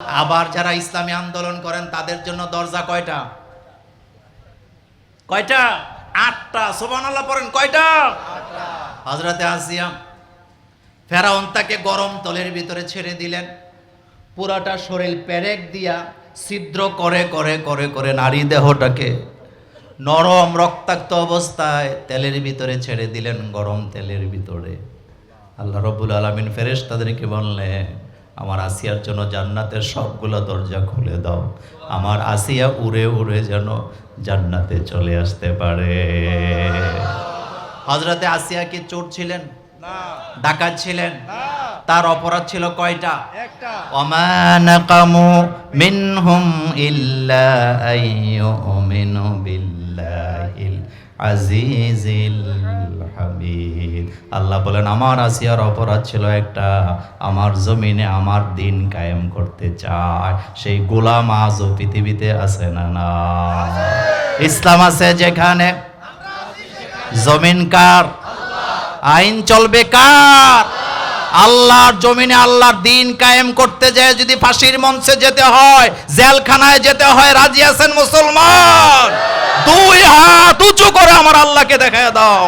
আবার যারা ইসলামী আন্দোলন করেন, তাদের জন্য দরজা কয়টা? কয়টা? আটটা। সোবান আল্লাহ পড়েন, কয়টা? হজরতে আসিয়া ফেরাউন তাকে গরম তলের ভিতরে ছেড়ে দিলেন। পুরাটা শরীর পেরেক দিয়া ছিদ্র করে করে করে করে নারী দেহটাকে নরম রক্তাক্ত অবস্থায় তেলের ভিতরে ছেড়ে দিলেন, গরম তেলের ভিতরে। আল্লাহ রবুল আলমিন ফেরেশ তাদেরকে বললেন আমার আসিয়ার জন্য জান্নাতের সবগুলো দরজা খুলে দাও। আমার আসিয়া উড়ে উড়ে যেন জান্নাতে চলে আসতে পারে। হজরতে আসিয়া কি চোর ছিলেন? ডাকাত ছিলেন? তার অপরাধ ছিল কয়টা? অমানাকামু মিনহুম ইল্লা আইয়ুমিনু বিল্লাহিল আজিজিল হামিদ। আল্লাহ বলেন, আমার আসিয়ার অপরাধ ছিল একটা, আমার জমিনে আমার দিন কায়েম করতে চায়। সেই গোলাম আজ ও পৃথিবীতে আছে না না? ইসলাম আছে যেখানে জমিন কার? আইন চলবে কার? আল্লাহর জমিনে আল্লাহর দিন কায়েম করতে যায় যদি ফাঁসির মঞ্চে যেতে হয়, জেলখানায় যেতে হয়, রাজি আছেন মুসলমান? দুই হাত উঁচু করে আমার আল্লাহকে দেখায় দাও।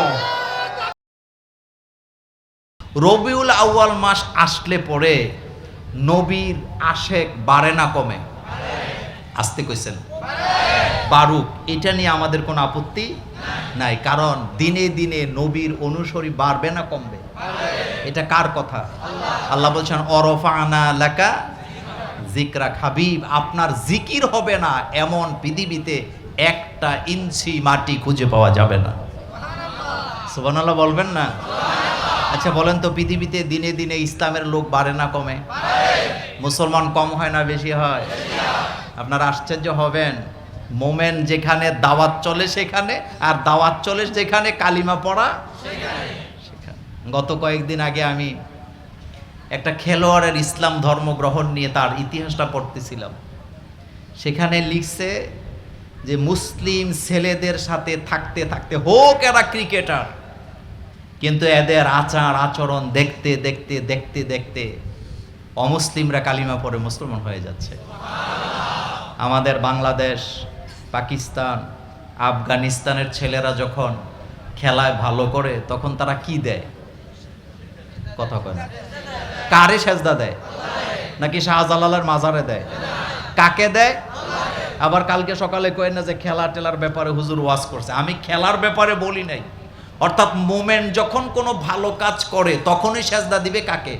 রবিউল আউয়াল মাস আসলে পরে নবীর আশেক বাড়ে না কমে? আসতে কইছেন। বারুক, এটা নিয়ে আমাদের কোনো আপত্তি নাই, কারণ দিনে দিনে নবীর অনুসরী বাড়বে না কমবে? এটা কার কথা? আল্লাহ বলছেন, অরফানা লেকা জিকরা খাবিব আপনার জিকির হবে না এমন পৃথিবীতে একটা ইঞ্চি মাটি খুঁজে পাওয়া যাবে না। সুবহানাল্লাহ বলবেন না? আচ্ছা বলেন তো, পৃথিবীতে দিনে দিনে ইসলামের লোক বাড়ে না কমে? মুসলমান কম হয় না বেশি হয়? আপনারা আশ্চর্য হবেন। মোমেন যেখানে দাওয়াত চলে সেখানে, আর দাওয়াত চলে যেখানে কালিমা পড়া। গত কয়েকদিন আগে আমি একটা খেলোয়াড়ের ইসলাম ধর্ম গ্রহণ নিয়ে তার ইতিহাসটা পড়তেছিলাম। সেখানে লিখছে যে মুসলিম ছেলেদের সাথে থাকতে থাকতে, হোক এরা ক্রিকেটার, কিন্তু এদের আচার, আচরণ দেখতে দেখতে দেখতে দেখতে অমুসলিমরা কালিমা পরে মুসলমান হয়ে যাচ্ছে। আমাদের বাংলাদেশ, পাকিস্তান, আফগানিস্তানের ছেলেরা যখন খেলায় ভালো করে, তখন তারা কি দেয়? কথা কয় না। কারে সেজদা দেয়? নাকি শাহজালালের মাজারে দেয়? কাকে দেয়? আবার কালকে সকালে কয় না যে খেলা টেলার ব্যাপারে হুজুর ওয়াজ করছে। আমি খেলার ব্যাপারে বলি নাই। অর্থাৎ মোমেন্ট যখন কোনো ভালো কাজ করে, তখনই সেজদা দিবে কাকে?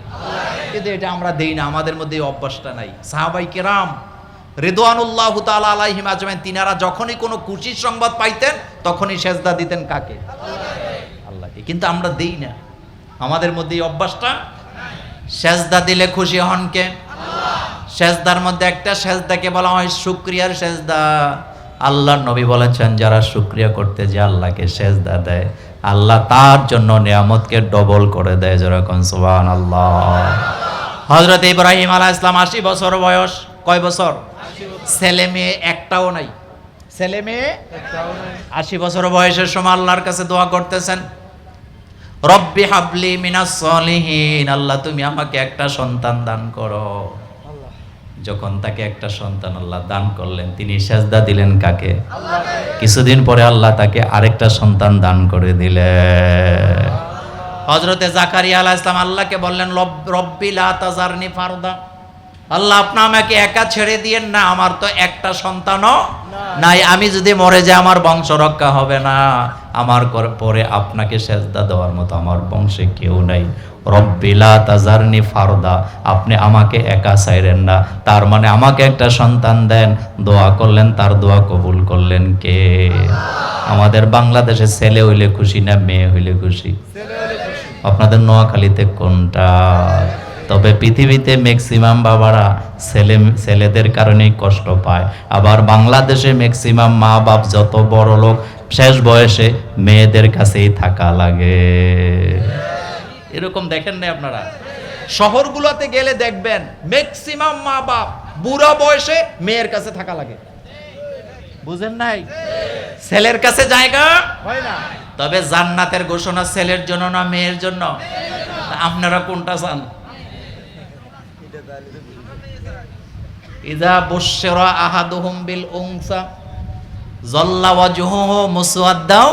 কিন্তু এটা আমরা দেই না, আমাদের মধ্যে এই অভ্যাসটা নাই। সাহাবাই কেরাম রেদওয়ানুল্লাহ তাআলা আলাইহিম আজমাইন, তিনারা যখনই কোনো খুশির সংবাদ পাইতেন, তখনই সেজদা দিতেন কাকে? আল্লাহকে। কিন্তু আমরা দেই না। আমাদের মধ্যে এই অভ্যাসটা সেজদা দিলে খুশি হন কে? সেজদার মধ্যে একটা সেজদাকে বলা হয় শুক্রিয়ার সেজদা। আল্লাহর নবী বলেছেন, যারা শুক্রিয়া করতে যে আল্লাহকে সেজদা দেয়, আল্লাহ তার জন্য নিয়ামতকে ডবল করে দেয় যেরকম সুবান আল্লাহ হজরত ইব্রাহিম আলাহ ইসলাম আশি বছর বয়স, কয় বছর? ছেলে মেয়ে একটাও নাই। ছেলে মেয়ে আশি বছর বয়সের সময় আল্লাহর কাছে দোয়া করতেছেন, রব্বি হাবলি মিনাস সলিহিন, আল্লাহ তুমি আমাকে একটা সন্তান দান করো। যখন তাকে একটা সন্তান আল্লাহ দান করলেন, তিনি সেজদা দিলেন কাকে? কিছুদিন পরে আল্লাহ তাকে আরেকটা সন্তান দান করে দিলেন হজরতে জাকারিয়া আলাহ ইসলাম আল্লাহকে বললেন, "রব- রব্বি ফারদা। আল্লাহ, আপনি আমাকে একা ছেড়ে দিয়েন না, আমার তো একটা সন্তানও নাই। আমি যদি মরে যাই, আমার বংশ রক্ষা হবে না। আমার পরে আপনাকে সেজদা দেওয়ার মতো আমার বংশে কেউ নাই। রব্বিলা তাজারনি ফারদা, আপনি আমাকে একা চাইলেন না। তার মানে আমাকে একটা সন্তান দেন, দোয়া করলেন, তার দোয়া কবুল করলেন কে? আমাদের বাংলাদেশে ছেলে হইলে খুশি না মেয়ে হইলে খুশি? আপনাদের নোয়াখালীতে কোনটা? তবে পৃথিবীতে ম্যাক্সিমাম বাবারা ছেলে, ছেলেদের কারণেই কষ্ট পায়। আবার বাংলাদেশে ম্যাক্সিমাম মা বাপ যত বড় লোক শেষ বয়সে মেয়েদের কাছেই থাকা লাগে। এরকম দেখেন না আপনারা। শহরগুলোতে গেলে দেখবেন ম্যাক্সিমাম মা বাপ বুড়া বয়সে মেয়ের কাছে থাকা লাগে। বুঝেন নাই? ছেলের কাছে জায়গা হয় না। তবে জান্নাতের ঘোষণা ছেলের জন্য না মেয়ের জন্য? আপনারা কোনটা চান? ইদা বুশরা আহাদুহুম বিল উনসা জল্লা ওয়াজহুহু মুসওয়াদ্দাও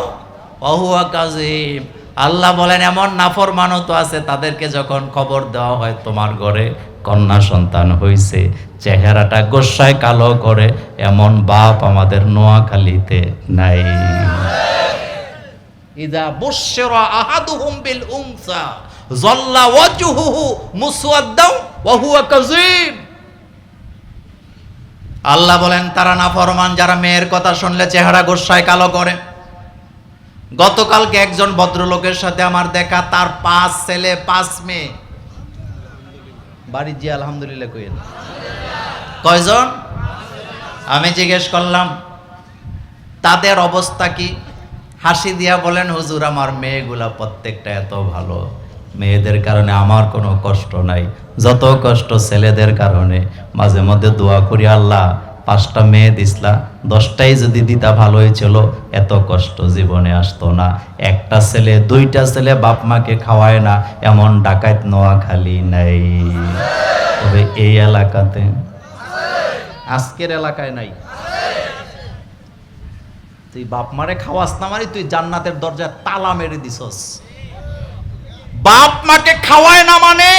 ওয়া হুয়া কাযীব আল্লাহ বলেন, এমন নাফরমানও তো আছে, তাদেরকে যখন খবর দেওয়া হয়, তোমার ঘরে কন্যা সন্তান হইছে, চেহারাটা গোসায় কালো করে, এমন বাপ আমাদের নোয়াখালীতে নাই। ইদা বুশরা আহাদুহুম বিল উনসা জল্লা ওয়াজহুহু মুসওয়াদ্দাও ওয়া হুয়া কাযীব। আল্লাহ বলেন, তারা না ফরমান যারা মেয়ের কথা শুনলে চেহারা গোসায় কালো করে। গতকালকে একজন ভদ্রলোকের সাথে আমার দেখা, তার পাঁচ ছেলে, পাঁচ মেয়ে। বাড়ি জি আলহামদুলিল্লাহ কইেন কয়জন? আমি জিজ্ঞেস করলাম, তাদের অবস্থা কি? হাসি দিয়া বলেন, হুজুর, আমার মেয়েগুলা প্রত্যেকটা এত ভালো। মেয়েদের কারণে আমার কোনো কষ্ট নাই। যত কষ্ট ছেলেদের কারণে, মাঝে মধ্যে দোয়া করি আল্লাহ পাঁচটা মেয়ে দিসলা, দশটাই যদি দিতা ভালোই ছিল এত কষ্ট জীবনে আসতো না। একটা ছেলে, দুইটা ছেলে বাপ মাকে খাওয়ায় না, এমন ডাকাত নোয়াখালী নাই। তবে এই এলাকাতে, আজকের এলাকায় নাই। তুই বাপ মারে খাওয়াস না মারি তুই জান্নাতের দরজায় তালা মেরে দিছস। বাপ মাকে খাওয়ায় না মানে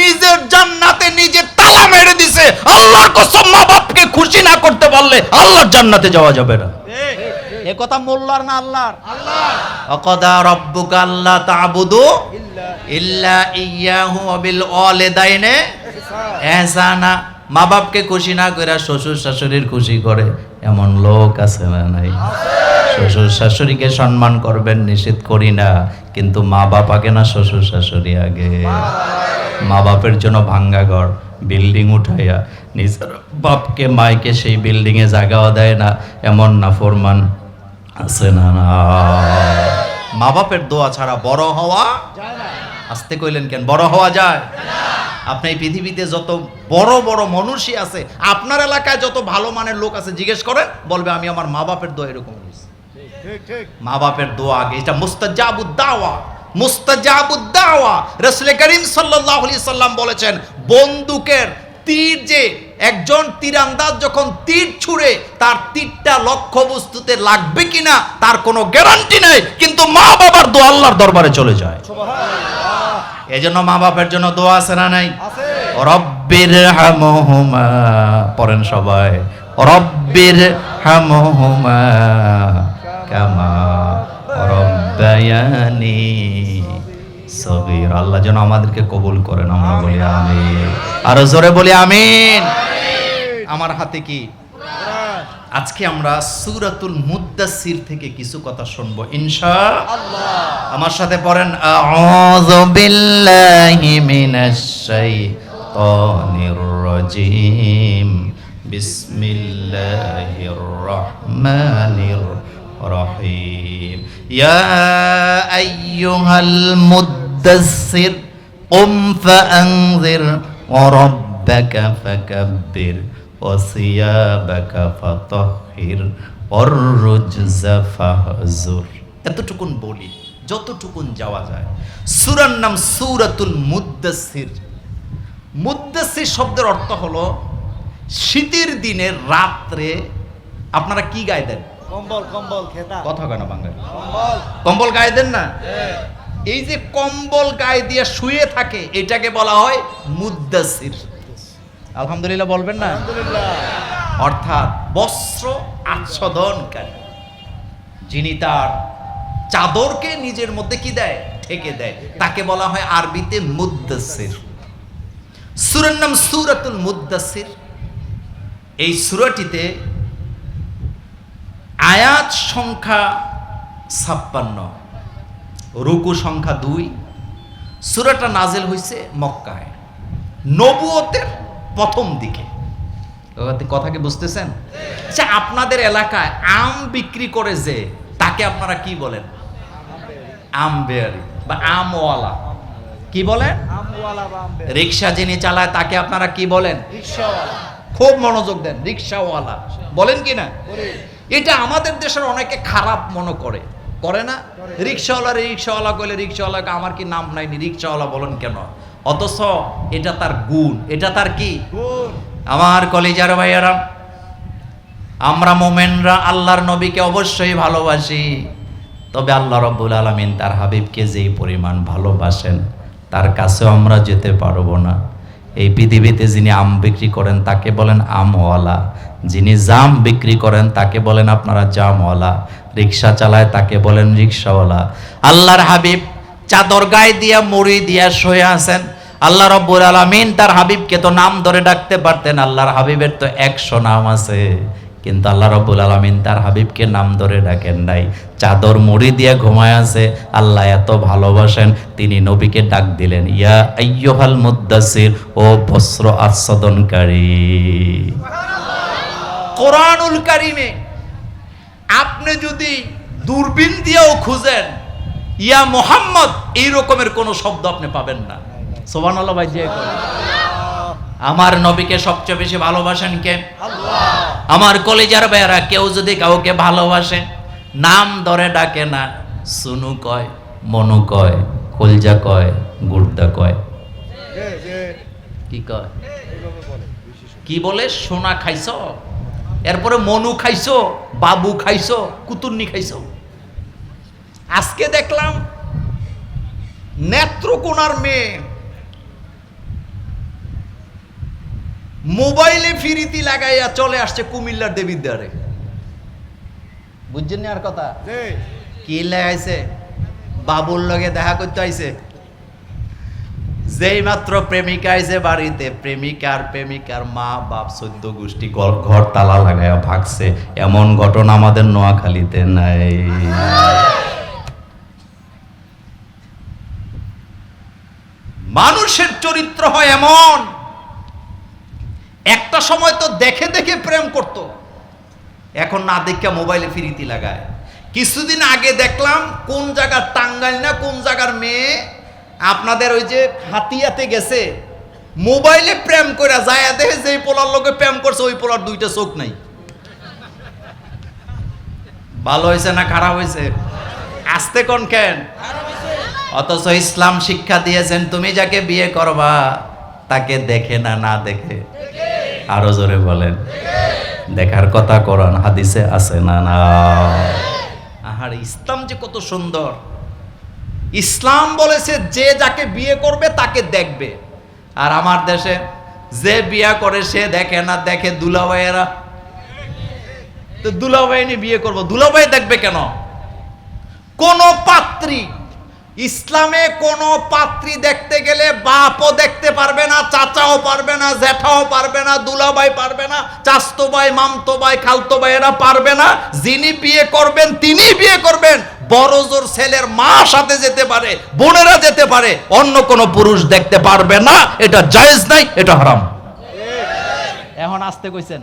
নিজের জান্নাতে নিজে তালা মেরে দিছে। আল্লাহর কসম মা বাপকে খুশি না করতে পারলে আল্লাহর জান্নাতে যাওয়া যাবে না। এ কথা মোল্লার না আল্লাহর? অকদা রব্বুকা আল্লাহ তাবুদু ইল্লা ইয়াহু বিল ওয়ালিদাইনে এহসানা। মা বাপকে খুশি না করে শ্বশুর শাশুড়ির খুশি করে। এমন লোক আছে না নাই? শ্বশুর শাশুড়িকে সম্মান করবেন নিষেধ করি না কিন্তু মা বাপ আগে না শ্বশুর শাশুড়ি আগে? মা বাপের জন্য ভাঙ্গা ঘর। বিল্ডিং উঠাইয়া নিজের বাপকে মাইকে সেই বিল্ডিং এ জায়গাও দেয় না এমন না ফরমান আছে না না। মা বাপের দোয়া ছাড়া বড় হওয়া আসতে কইলেন কেন? বড় হওয়া যায়? আপনি এই পৃথিবীতে যত বড় বড় মানুষই আছে আপনার এলাকায় যত ভালো মানের লোক আছে জিজ্ঞেস করে বলবে আমি আমার মা বাপের দোয়া এরকম মা বাপের দোয়া আগে এটা মুস্তাজাবুদ দাওয়া। মুস্তাজাবুদ দাওয়া করিম আলাইহি সাল্লাম বলেছেন বন্দুকের তীর যে একজন তীরান্দাজ যখন তীর ছুঁড়ে তার তীরটা লক্ষ্য বস্তুতে লাগবে কিনা তার কোনো গ্যারান্টি নেই কিন্তু মা বাবার দোয়া আল্লাহর দরবারে চলে যায়। এজন্য মা বাপের জন্য দোয়া আছে না নাই? রব্বির হামহুমা পড়েন সবাই। রব্বির হামহুমা কামা রব্বায়ানি সগীর, আল্লাহ যেন আমাদেরকে কবুল করেন। আমরা বলি আমিন। আরও জোরে বলি আমিন। আমার হাতে কি? আজকে আমরা সূরাতুল মুদ্দাসির থেকে কিছু কথা শুনব, ইনশা আমার সাথে পড়েন, আউযু বিল্লাহি মিনাশ শাইতানির রাজিম বিসমিল্লাহির রাহমানির রহিম ইয়া আইয়ুহাল মুদ্দাসির قم فأنذر وربك فكبر وثيابك فطهر والرجز فاهجر এতটুকুন বলি যতটুকুন যাওয়া যায় সুরার নাম সুরাতুল মুদ্দাসির মুদ্দাসির শব্দের অর্থ হলো শীতের দিনের রাত্রে আপনারা কি গায়ে দেন কম্বল কম্বল খেতা কথা কেন বাঙালি কম্বল কম্বল গায়ে দেন না এই যে কম্বল গায়ে দিয়ে শুয়ে থাকে এটাকে বলা হয় মুদ্দাসির আলহামদুলিল্লাহ বলবেন না? অর্থাৎ বস্ত্র আচ্ছাদনকারী। যিনি তার চাদরকে নিজের মধ্যে কি দেয়? ঠেকে দেয়। তাকে বলা হয় আরবিতে মুদ্দাসির সুরের নাম সুরাতুল মুদ্দাসির এই সুরাটিতে আয়াত সংখ্যা ছাপ্পান্ন। রুকু সংখ্যা দুই। সুরাটা নাজেল হয়েছে মক্কায়। নবুয়তের প্রথম দিকে। কথা কি বুঝতেছেন? আচ্ছা আপনাদের এলাকায় আম বিক্রি করে যে তাকে আপনারা কি বলেন? আম বেয়ারি বা আমওয়ালা। কি বলেন? রিক্সা যিনি চালায় তাকে আপনারা কি বলেন? খুব মনোযোগ দেন রিক্সাওয়ালা। বলেন কি না? এটা আমাদের দেশের অনেকে খারাপ মনে করে। করে না। রিক্সাওয়ালা রিক্সাওয়ালা কইলে রিক্সাওয়ালাকে আমার কি নাম নাইনি রিক্সাওয়ালা বলেন কেন? অথচ এটা তার গুণ। এটা তার কি? গুণ। আমার কলিজার ভাইয়ারা আমরা মোমেনরা আল্লাহর নবীকে অবশ্যই ভালোবাসি। তবে আল্লাহ রব্বুল আলমিন তার হাবিবকে যেই পরিমাণ ভালোবাসেন তার কাছেও আমরা যেতে পারব না। এই পৃথিবীতে যিনি আম বিক্রি করেন তাকে বলেন আমওয়ালা। যিনি জাম বিক্রি করেন তাকে বলেন আপনারা জামওয়ালা। রিক্সা চালায় তাকে বলেন রিক্সাওয়ালা। আল্লাহর হাবিব চাদর গায়ে দিয়া মুড়ি দিয়া শুয়ে আছেন। আল্লাহ রব্বুল আলমিন তার হাবিবকে তো নাম ধরে ডাকতে পারতেন, আল্লাহর হাবিবের তো একশো নাম আছে। কিন্তু আল্লাহ রব্বুল আলমিন তার হাবিবকে নাম ধরে ডাকেন নাই। চাদর মুড়ি দিয়ে ঘুমায় আছে, আল্লাহ এত ভালোবাসেন, তিনি নবীকে ডাক দিলেন, ইয়া আইয়ুহাল মুদ্দাসির ও বস্ত্র আচ্ছাদনকারী। কোরআনুল কারিমে আপনি যদি দূরবীন দিয়েও খুঁজেন ইয়া মোহাম্মদ এই রকমের কোনো শব্দ আপনি পাবেন না। সোবান আল্লাহ ভাই যে আমার নবীকে সবচেয়ে বেশি ভালোবাসেন কে? আমার কলেজার বেয়ারা কেউ যদি কাউকে ভালোবাসে নাম ধরে ডাকে না সুনু কয় মনু কয় কলজা কয় গুর্দা কয়। কি কয়? কি বলে? সোনা খাইছ? এরপরে মনু খাইছো বাবু খাইছো কুতুন্নি খাইছো। আজকে দেখলাম নেত্রকোনার মেয়ে মোবাইলে ফিরিতি লাগাইয়া চলে আসছে কুমিল্লার দেবীর দ্বারে। বুঝছেন আর কথা? কি লাগাইছে? বাবুর লগে দেখা করতে আইছে। যেই মাত্র প্রেমিকা আইছে বাড়িতে, প্রেমিকার প্রেমিকার মা, বাপ সদ্য গোষ্ঠী ঘর তালা লাগায়া ভাগছে। এমন ঘটনা আমাদের নোয়াখালীতে নাই। মানুষের চরিত্র হয় এমন। একটা সময় তো দেখে দেখে প্রেম করত। এখন না দেখে মোবাইলে ফিরিতি লাগায়। কিছুদিন আগে দেখলাম কোন জায়গার টাঙ্গাইল না কোন জায়গার মেয়ে আপনাদের ওই যে হাতিয়াতে গেছে, মোবাইলে প্রেম করে যায়, দেখে যেই পোলার লোকে প্রেম করছে, ওই পোলার দুইটা চোখ নাই। ভালো হয়েছে না খারাপ হয়েছে আসতে কোন কেন? অথচ ইসলাম শিক্ষা দিয়েছেন, তুমি যাকে বিয়ে করবা, তাকে দেখে না না দেখে? আরও জোরে বলেন। দেখার কথা কোরআন হাদিসে আছে না না? আহার, ইসলাম যে কত সুন্দর। ইসলাম বলেছে, যে যাকে বিয়ে করবে, তাকে দেখবে। আর আমার দেশে যে বিয়ে করে, সে দেখে না, দেখে দুলাভাইয়েরা। তো দুলাভাই নিয়ে বিয়ে করব। দুলাভাই দেখবে কেন? কোন পাত্রী, ইসলামে কোন পাত্রী দেখতে গেলে বাপও দেখতে পারবে না, চাচাও পারবে না, জ্যাঠাও পারবে না, দুলাভাই পারবে না চাস্তো ভাই মামতো ভাই খালতো ভাই এরা পারবে না। যিনি বিয়ে করবেন তিনি বিয়ে করবেন। বড় জোর ছেলের মা সাথে যেতে পারে বোনেরা যেতে পারে অন্য কোনো পুরুষ দেখতে পারবে না এটা জায়েজ নাই এটা হারাম। এখন আসতে কইছেন।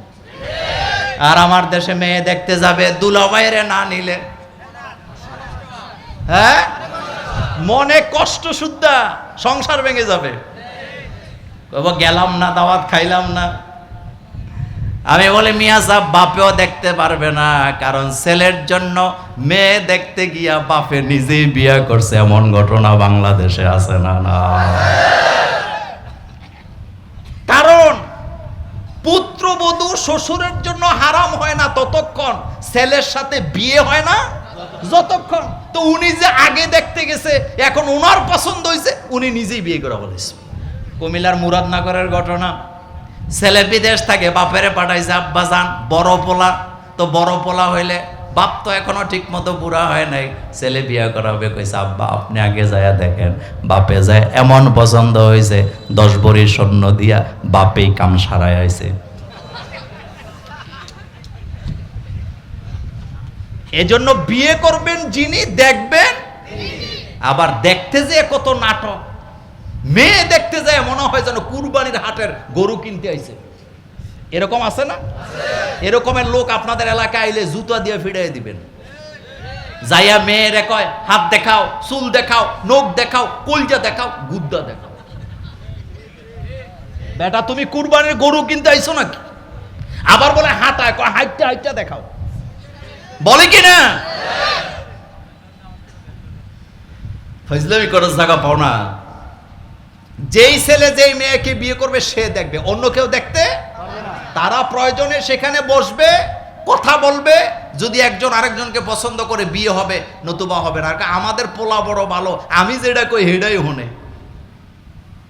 আর আমার দেশে মেয়ে দেখতে যাবে দুলাভাইরে না নিলে। হ্যাঁ? মনে কষ্ট শুদ্ধা সংসার ভেঙে যাবে। গেলাম না দাওয়াত খাইলাম না। আমি বলি, মিয়া সাহেব, বাপেও দেখতে পারবে না, কারণ ছেলের জন্য মেয়ে দেখতে গিয়া বাপে নিজেই বিয়ে করছে, এমন ঘটনা বাংলাদেশে আছে না না। কারণ পুত্রবধূ শ্বশুরের জন্য হারাম হয় না ততক্ষণ, ছেলের সাথে বিয়ে হয় না যতক্ষণ। তো উনি যে আগে দেখতে গেছে, এখন ওনার পছন্দ হয়েছে উনি নিজেই বিয়ে করে বলেছে। কুমিল্লার মুরাদনগরের ঘটনা ছেলে বিদেশ থাকে, বাপেরে পাঠাইছে, আব্বা যান, বড় পোলা। তো বড় পোলা হইলে বাপ তো এখনও ঠিক মতো বুড়া হয় নাই। ছেলে বিয়ে করাবে কইছে, আব্বা, আপনি আগে যায়া দেখেন, বাপে যায় এমন পছন্দ হয়েছে দশ বড়ির স্বর্ণ দিয়া বাপেই কাম সারায় আইছে। এজন্য বিয়ে করবেন যিনি, দেখবেন, আবার দেখতে যে কত নাটক। মেয়ে দেখতে যায়, মনে হয় যেন কুরবানির হাটের গরু কিনতে আইছে। এরকম আছে না? এরকমের লোক আপনাদের এলাকায় আইলে জুতা দিয়ে ফিরিয়ে দিবেন। যাইয়া মেয়েরে কয়, হাত দেখাও, চুল দেখাও, নখ দেখাও, কলজা দেখাও, গুদ্দা দেখাও। বেটা, তুমি কুরবানির গরু কিনতে আইছো নাকি? আবার বলে হাঁটায়, কয় হাইটটা হাইটটা দেখাও। বলে কি না? ফজলামি করার জায়গা পাও না। যেই ছেলে যেই মেয়েকে বিয়ে করবে সে দেখবে। অন্য কেউ দেখতে তারা প্রয়োজনে সেখানে বসবে কথা বলবে। যদি একজন আরেকজনকে পছন্দ করে বিয়ে হবে নতুবা হবে না। আমাদের পোলা বড় ভালো। আমি যেটা কই হেডাই হনে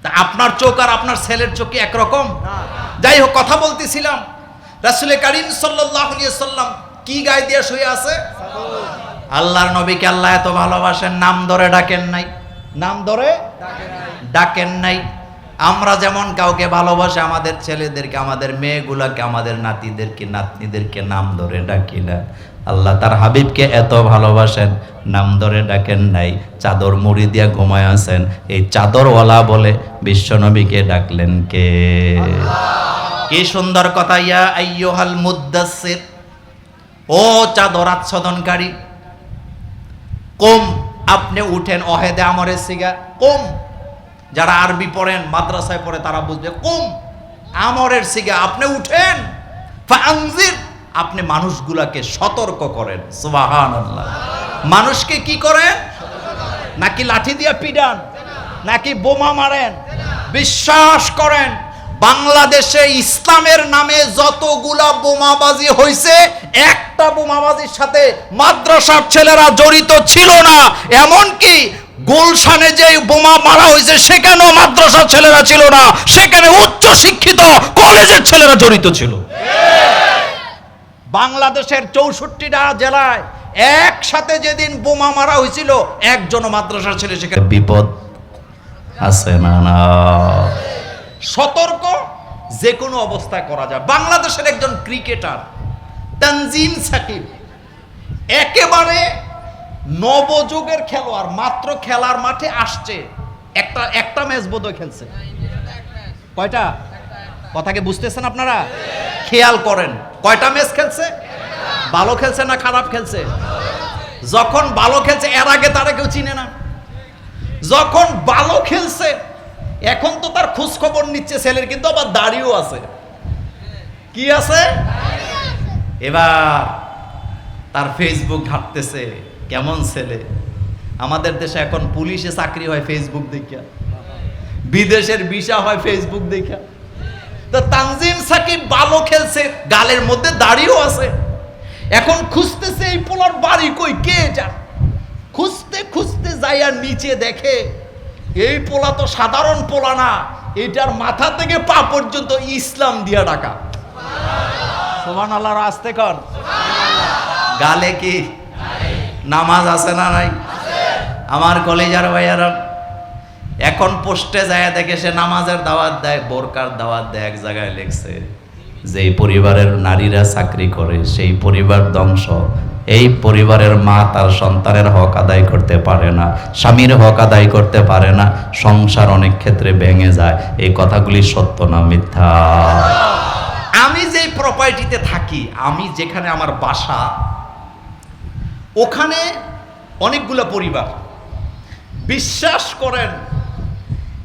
তা আপনার চোখ আর আপনার ছেলের চোখ কি একরকম? যাই হোক কথা বলতেছিলাম। রাসুলে কারিম সাল্লাহ সাল্লাম কি গায়ে দিয়ে শুয়ে আছে? আল্লাহর নবীকে আল্লাহ এত ভালোবাসেন নাম ধরে ডাকেন নাই। নাম ধরে ডাকেন নাই। আমরা যেমন কাউকে ভালোবাসে, আমাদের ছেলেদেরকে, আমাদের মেয়েগুলাকে, আমাদের নাতিদেরকে, নাতনিদেরকে নাম ধরে ডাকি না। আল্লাহ তার হাবিবকে এত ভালোবাসেন, নাম ধরে ডাকেন নাই। চাদর মুড়ি দিয়া ঘুমায় আছেন। এই চাদরওয়ালা বলে বিশ্বনবীকে ডাকলেন কে? কি সুন্দর কথা, ইয়া আইয়ুহাল মুদ্দাসসির ও চাদর আচ্ছাদনকারী কম আপনি উঠেন, অহেদে আমরের সিগা, কম। যারা আরবি পড়েন, মাদ্রাসায় পড়ে, তারা বুঝবে, কম। আমরের সিগা, আপনি উঠেন। আপনি মানুষগুলাকে সতর্ক করেন, সুবহানাল্লাহ। মানুষকে কি করেন? নাকি লাঠি দিয়ে পিডান নাকি বোমা মারেন, বিশ্বাস করেন বাংলাদেশে ইসলামের নামে যতগুলা বোমাবাজি হয়েছে একটা বোমাবাজির সাথে মাদ্রাসার ছেলেরা জড়িত ছিল না। এমনকি গুলশানে যে বোমা মারা হয়েছে সেখানেও মাদ্রাসার ছেলেরা ছিল না। সেখানে উচ্চ শিক্ষিত কলেজের ছেলেরা জড়িত ছিল। বাংলাদেশের চৌষট্টিটা জেলায় একসাথে যেদিন বোমা মারা হয়েছিল একজন মাদ্রাসার ছেলে সেখানে বিপদ আছে না না। সতর্ক যে কোনো অবস্থায় করা যায়। বাংলাদেশের একজন ক্রিকেটার, তানজিম সাকিব, একেবারে নবযুগের খেলোয়াড়, মাত্র খেলার মাঠে আসছে। একটা একটা ম্যাচ বোধহয় খেলছে। কয়টা? কথাকে বুঝতেছেন আপনারা? খেয়াল করেন। কয়টা ম্যাচ খেলছে? ভালো খেলছে না খারাপ খেলছে? যখন ভালো খেলছে, এর আগে তারা কেউ চিনে না। যখন ভালো খেলছে এখন তো তার খোঁজ খবর নিচ্ছে ছেলের, কিন্তু আবার দাড়িও আছে। কি আছে? এবার তার ফেসবুক ঘাটতেছে, কেমন ছেলে? আমাদের দেশে এখন পুলিশে চাকরি হয় ফেসবুক দেখা বিদেশের ভিসা হয় ফেসবুক দেখা তো তানজিম সাকিব ভালো খেলছে, গালের মধ্যে দাড়িও আছে। এখন খুঁজতেছে এই পোলার বাড়ি কই, কে এটা খুঁজতে খুঁজতে যায় আর নিচে দেখে এই পোলা তো সাধারণ পোলা না, এটার মাথা থেকে পা পর্যন্ত ইসলাম দিয়া ডাকা। সোমান আল্লাহর আসতে কন গালে কি? নামাজ আছে না নাই? আমার কলেজার ভাইয়ারা, এখন পোস্টে যায় দেখে সে নামাজের দাওয়াত দেয়, বোরকার দাওয়াত দেয়, এক জায়গায় লেখছে যেই পরিবারের নারীরা চাকরি করে, সেই পরিবার ধ্বংস এই পরিবারের মা তার সন্তানের হক আদায় করতে পারে না, স্বামীর হক আদায় করতে পারে না, সংসার অনেক ক্ষেত্রে ভেঙে যায়। এই কথাগুলি সত্য না মিথ্যা? আমি যেই প্রপার্টিতে থাকি, আমি যেখানে আমার বাসা, ওখানে অনেকগুলো পরিবার। বিশ্বাস করেন,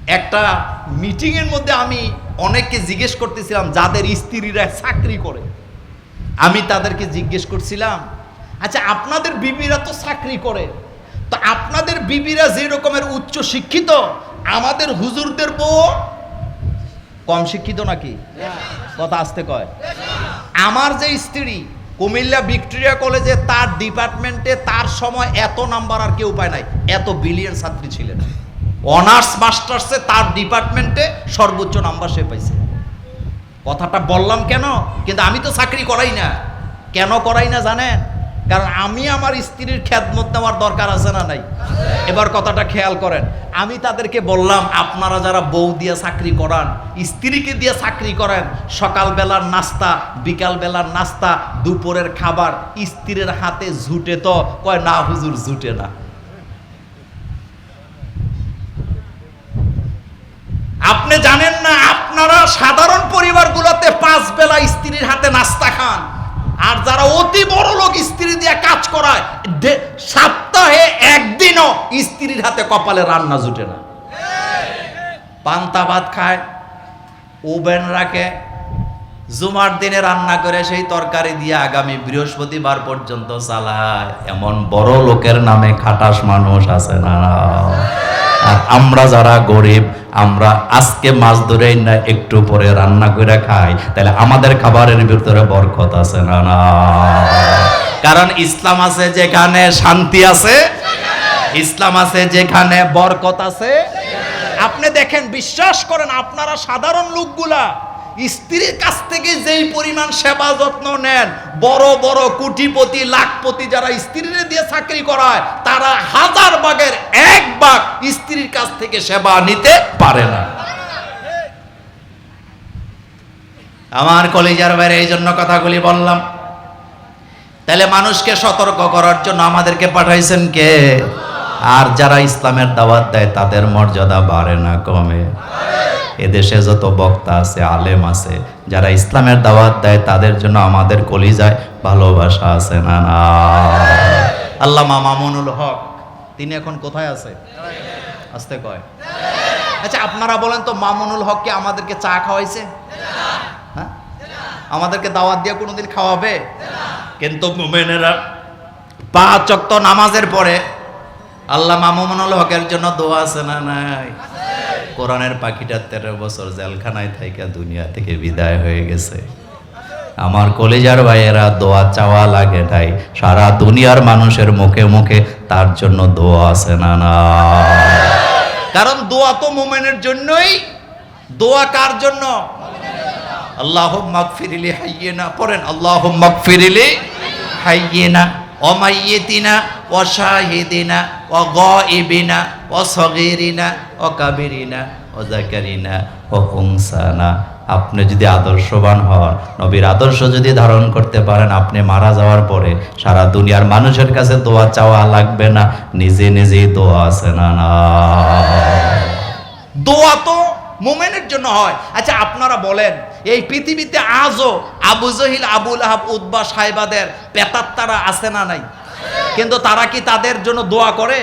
একটা মিটিংয়ের মধ্যে আমি অনেককে জিজ্ঞেস করতেছিলাম, যাদের স্ত্রীরা চাকরি করে। আমি তাদেরকে জিজ্ঞেস করছিলাম আচ্ছা আপনাদের বিবিরা তো চাকরি করে। তো আপনাদের বিবিরা যে রকমের উচ্চ শিক্ষিত, আমাদের হুজুরদের বউ কম শিক্ষিত নাকি? কথা আসতে কয়। আমার যে স্ত্রী কুমিল্লা ভিক্টোরিয়া কলেজে তার ডিপার্টমেন্টে তার সময় এত নাম্বার আর কেউ পায় নাই, এত বিলিয়ন ছাত্রী ছিলেন। অনার্স, মাস্টার্সে তার ডিপার্টমেন্টে সর্বোচ্চ নাম্বার সে পাইছে। কথাটা বললাম কেন? কিন্তু আমি তো চাকরি করাই না। কেন করাই না জানেন? কারণ আমি আমার স্ত্রীর খ্যাতমত নেওয়ার দরকার আছে না নাই? এবার কথাটা খেয়াল করেন, আমি তাদেরকে বললাম, আপনারা যারা বউ দিয়ে চাকরি করান, স্ত্রীকে দিয়ে চাকরি করেন, সকালবেলার নাস্তা, বিকালবেলার নাস্তা, দুপুরের খাবার, স্ত্রীর হাতে ঝুটে তো, কয়, না হুজুর ঝুটে না। আপনি জানেন না, আপনারা সাধারণ পরিবারগুলোতে পাঁচ বেলা স্ত্রীর হাতে নাস্তা খান। আর যারা অতি বড় লোক স্ত্রী দিয়ে কাজ করায় সপ্তাহে একদিনও স্ত্রীর হাতে কপালে রান্না জুটে না। পান্তা ভাত খায়, ওভেন রাখে, জুমার দিনে রান্না করে সেই তরকারি দিয়ে আগামী বৃহস্পতিবার পর্যন্ত চালায়। এমন বড় লোকের নামে খাটাস মানুষ আছে না। আর আমরা যারা গরিব, আমরা আজকে মাছ ধরে না একটু পরে রান্না করে খাই, তাহলে আমাদের খাবারের ভিতরে বরকত আছে না না? কারণ ইসলাম আছে যেখানে শান্তি আছে, ইসলাম আছে যেখানে বরকত আছে। আপনি দেখেন, বিশ্বাস করেন, আপনারা সাধারণ লোকগুলা স্ত্রীর কাছ থেকে যেই পরিমাণ সেবা যত্ন নেন, বড় বড় কোটিপতি, লাখপতি যারা স্ত্রীর দিয়ে চাকরি করায়, তারা হাজার ভাগের এক ভাগ স্ত্রীর কাছ থেকে সেবা নিতে পারে না। আমার কলেজার বাইরে এই জন্য কথাগুলি বললাম। তাহলে মানুষকে সতর্ক করার জন্য আমাদেরকে পাঠাইছেন কে? আর যারা ইসলামের দাওয়াত দেয়, তাদের মর্যাদা বাড়ে না, কমে। এদেশে যত বক্তা আছে, আলেম আছে, যারা ইসলামের দাওয়াত দেয়, তাদের জন্য আমাদের কলিজায় ভালোবাসা আছে না আল্লাহ মামুনুল হক, তিনি এখন কোথায় আছে? আসতে কয়। আচ্ছা আপনারা বলেন তো মামুনুল হককে আমাদেরকে চা খাওয়াইছে? হ্যাঁ? আমাদেরকে দাওয়াত দিয়ে কোনোদিন খাওয়াবে? কিন্তু মোমেনেরা পাঁচ অক্ত নামাজের পরে আল্লাহ মামুনুল হকের জন্য দোয়া আছে না নাই? কোরআনের পাখিটা তেরো বছর জেলখানায় থাইকা দুনিয়া থেকে বিদায় হয়ে গেছে। আমার কলেজার ভাইয়েরা দোয়া চাওয়া লাগে তাই সারা দুনিয়ার মানুষের মুখে মুখে তার জন্য দোয়া আছে না না? কারণ দোয়া তো মোমেনের জন্যই। দোয়া কার জন্য? আল্লাহ মাগফিরিলি হাইয়েনা। পড়েন আল্লাহ মাগফিরিলি হাইয়েনা। অমাইয়েতিনা অশাহিদিনা ও গইবিনা ও সগিরিনা ও কাবিরিনা ও জাকারিনা ও হুংসানা আপনি যদি আদর্শবান হন, নবীর আদর্শ যদি ধারণ করতে পারেন, আপনি মারা যাওয়ার পরে সারা দুনিয়ার মানুষের কাছে দোয়া চাওয়া লাগবে না। নিজে নিজেই দোয়া না না। দোয়া তো মোমেনের জন্য হয়। আচ্ছা আপনারা বলেন, এই পৃথিবীতে আজও আবু জহিল আবুল আহাব উদ্বা সাহেবাদের পেতাত্তারা আছে না নাই? কিন্তু তারা কি তাদের জন্য দোয়া করে?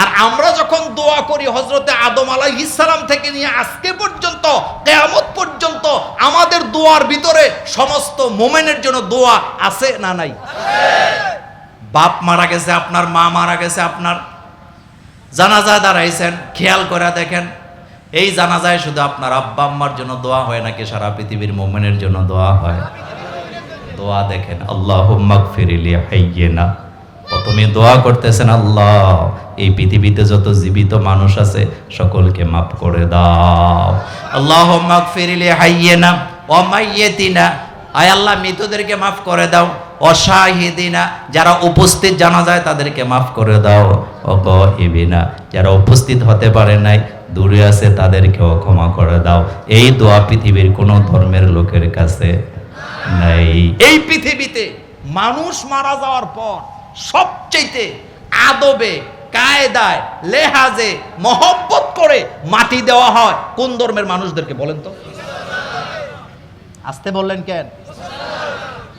আর আমরা যখন দোয়া করি হজরতে আদম আলাই ইসলাম থেকে নিয়ে আজকে পর্যন্ত, কেয়ামত পর্যন্ত, আমাদের দোয়ার ভিতরে সমস্ত মোমেনের জন্য দোয়া আছে না নাই? বাপ মারা গেছে, আপনার মা মারা গেছে, আপনার জানাজা দাঁড়াইছেন, খেয়াল করে দেখেন এই জানাজায় শুধু আপনার আব্বা আম্মার জন্য দোয়া হয় নাকি সারা পৃথিবীর মোমেনের জন্য দোয়া হয়? দোয়া দেখেন আল্লাহ ফিরিলি হাইয়েনা। প্রথমে দোয়া করতেছেন, আল্লাহ, এই পৃথিবীতে যত জীবিত মানুষ আছে সকলকে মাফ করে দাও। আল্লাহ ফিরিলি হাইয়েনা অমাইয়েতিনা আয় আল্লাহ, মৃতদেরকে মাফ করে দাও। অশাহিদিনা যারা উপস্থিত জানা যায় তাদেরকে মাফ করে দাও। অগ ইবিনা যারা উপস্থিত হতে পারে নাই দূরে আছে তাদেরকেও ক্ষমা করে দাও। এই দোয়া পৃথিবীর কোনো ধর্মের লোকের কাছে নাই। এই পৃথিবীতে মানুষ মারা যাওয়ার পর সবচেয়ে আদবে, কায়দায়, লেহাজে, মহব্বত করে মাটি দেওয়া হয় কোন ধর্মের মানুষদেরকে বলেন তো? আসতে বললেন কেন?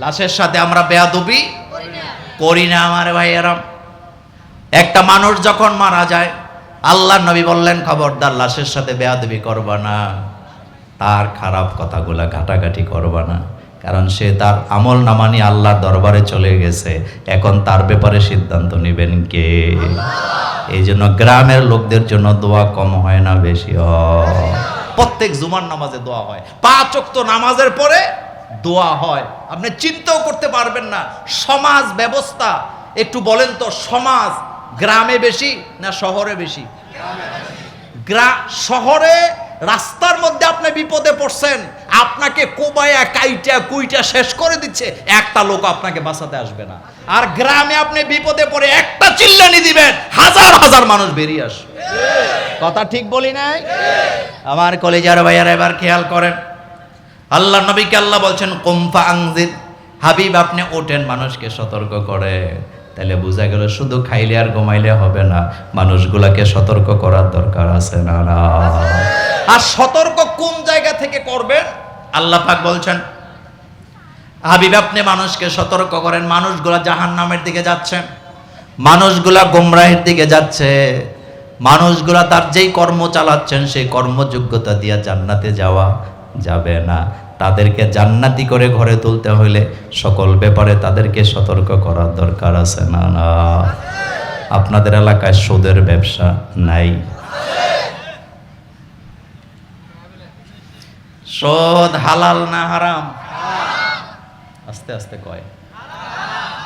লাশের সাথে আমরা বেয়াদবি করি না আমার ভাইয়েরাম। একটা মানুষ যখন মারা যায় আল্লাহ নবী বললেন, খবরদার, লাশের সাথে বেয়াদবি করবা না। তার খারাপ কথাগুলা ঘাটাঘাটি করবা না। কারণ সে তার আমল নামানি আল্লাহর দরবারে চলে গেছে। এখন তার ব্যাপারে সিদ্ধান্ত নেবেন কে? এই জন্য গ্রামের লোকদের জন্য দোয়া কম হয় না বেশি হয়। প্রত্যেক জুমার নামাজে দোয়া হয়। পাঁচ ওয়াক্ত নামাজের পরে দোয়া হয়। আপনি চিন্তাও করতে পারবেন না। সমাজ ব্যবস্থা। একটু বলেন তো, সমাজ গ্রামে বেশি না শহরে বেশি? শহরে রাস্তার মধ্যে আপনি বিপদে পড়ছেন, আপনাকে কোবায়া, কাইটা, কুইটা শেষ করে দিচ্ছে, একটা লোক আপনাকে বাঁচাতে আসবে না। আর গ্রামে আপনি বিপদে পড়ে একটা চিল্লানি দিবেন, হাজার হাজার মানুষ বেরিয়ে আসবে। কথা ঠিক বলি নাই? আমার কলেজার ভাইয়ার এবার খেয়াল করেন। আল্লাহ নবীকে আল্লাহ বলছেন কুমফা আংজিদ হাবিব, আপনি ওঠেন, মানুষকে সতর্ক করে তাহলে বোঝা গেল শুধু খাইলে আর ঘুমাইলে হবে না, মানুষগুলাকে সতর্ক করার দরকার আছে না আর সতর্ক কোন জায়গা থেকে করবেন? আল্লাহ পাক বলছেন, হাবিব আপনি মানুষকে সতর্ক করেন, মানুষগুলা জাহান নামের দিকে যাচ্ছে, মানুষগুলা গোমরাহের দিকে যাচ্ছে, মানুষগুলা তার যেই কর্ম চালাচ্ছেন, সেই কর্মযোগ্যতা দিয়ে জান্নাতে যাওয়া যাবে না। তাদেরকে জান্নাতি করে ঘরে তুলতে হলে সকল ব্যাপারে তাদেরকে সতর্ক করার দরকার আছে, না না? আপনাদের এলাকায় সুদের ব্যবসা নাই। সদ হালাল না হারাম? আস্তে আস্তে কয়।